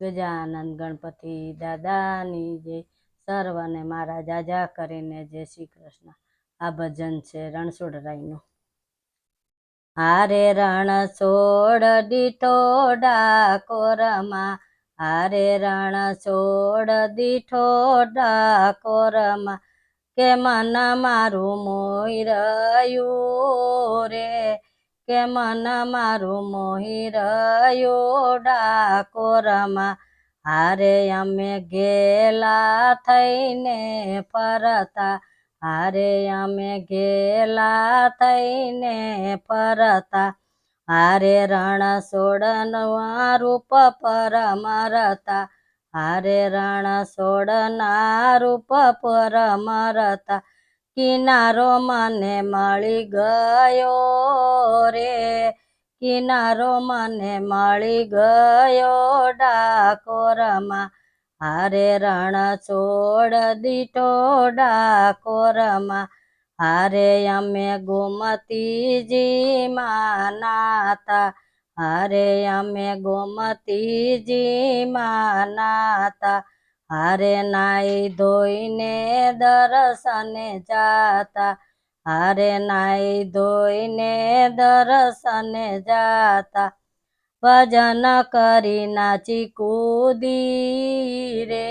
ગજાનંદ ગણપતિ દાદાની જય. સર્વને મારા જાજા કરીને જય શ્રી કૃષ્ણ. આ ભજન છે રણછોડરાયનું. હારે રણ છોડ દીઠો ડાકોરમાં. હારે રણ છોડ દીઠો ડાકોરમાં. કે મન મારું મોઈ રહ્યું રે. કે મન મારું મોહી રહ્યો ડાકોરમાં. હારે અમે ગેલા થઈને ફરતા. હારે અમે ગેલા થઈને ફરતા. હારે રણ સોડનવા રૂપ પર મરતા હારે રણ સોડના રૂપ પર મરતા કિનારો મને મળી ગયો રે. કિનારો મને મળી ગયો ડાકોરમાં. હારે રણ છોડ દીટો ડાકોરમાં. હારે અમે ગોમતીજી માનાતા હારે અમે ગોમતીજી નાતા. હારે નાઈ ધોઈને દર્શને જાતા, હારે નાઈ ધોઈને દર્શને જાતા. ભજન કરી નાચી કૂદી રે,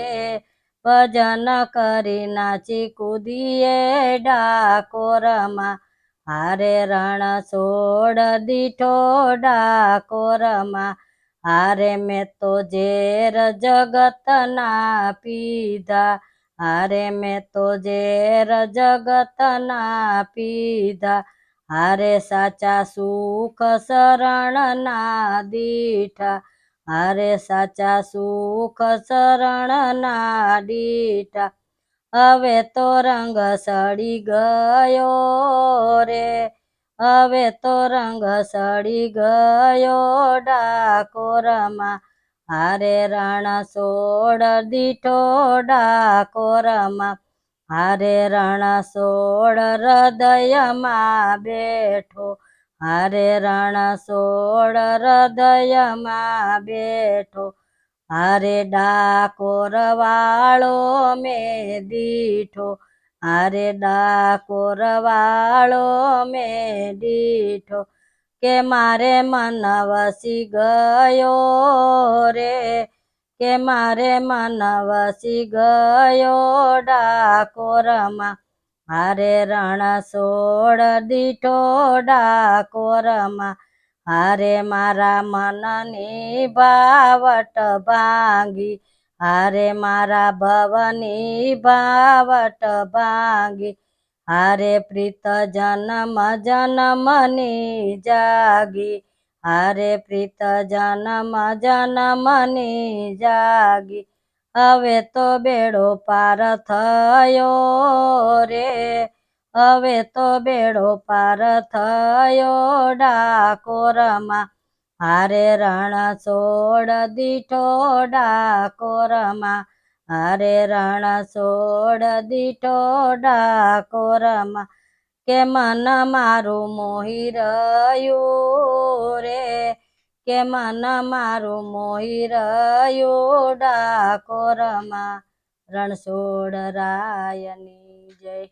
ભજન કરી નાચી કૂદીએ ડાકોરમાં. હારે રણ છોડ દીઠો ડાકોરમાં હારે મેં તો ઝેર જગતના પીધા. હારે મેં તો ઝેર જગતના પીધા. હારે સાચા સુખ શરણના દીઠા. હારે સાચા સુખ શરણના દીઠા. હવે તો રંગ સડી ગયો રે. હવે તો રંગ સડી ગયો ડાકોરમાં. હારે રણ સોડ દીઠો ડાકોરમાં. હારે રણ સોડ હૃદયમાં બેઠો. હારે રણ સોડ હૃદયમાં બેઠો. હારે ડાકોર વાળો મેં દીઠો. હારે ડાકોર વાળો મેં દીઠો કે મારે મન વસી ગયો રે? કે મારે મન વસી ગયો ડાકોરમાં હારે રણ સોડ દીઠો ડાકોરમાં હારે મારા મનની ભાવટ ભાંગી હારે મારા ભવની ભાવટ ભાંગી, હારે પ્રીત જનમ જનમની જાગી, હારે પ્રીત જનમ જનમની જાગી. હવે તો બેડો પાર થયો રે, હવે તો બેડો પાર થયો ડાકોરમાં. હારે રણ છોડ દીઠો ડાકોરમાં, હારે રણ છોડ દીઠો ડાકોરમાં, કે મન મારું મોહી રહ્યું રે, કે મન મારું મોહી રહ્યું ડાકોરમાં. રણછોડ રાયની જય.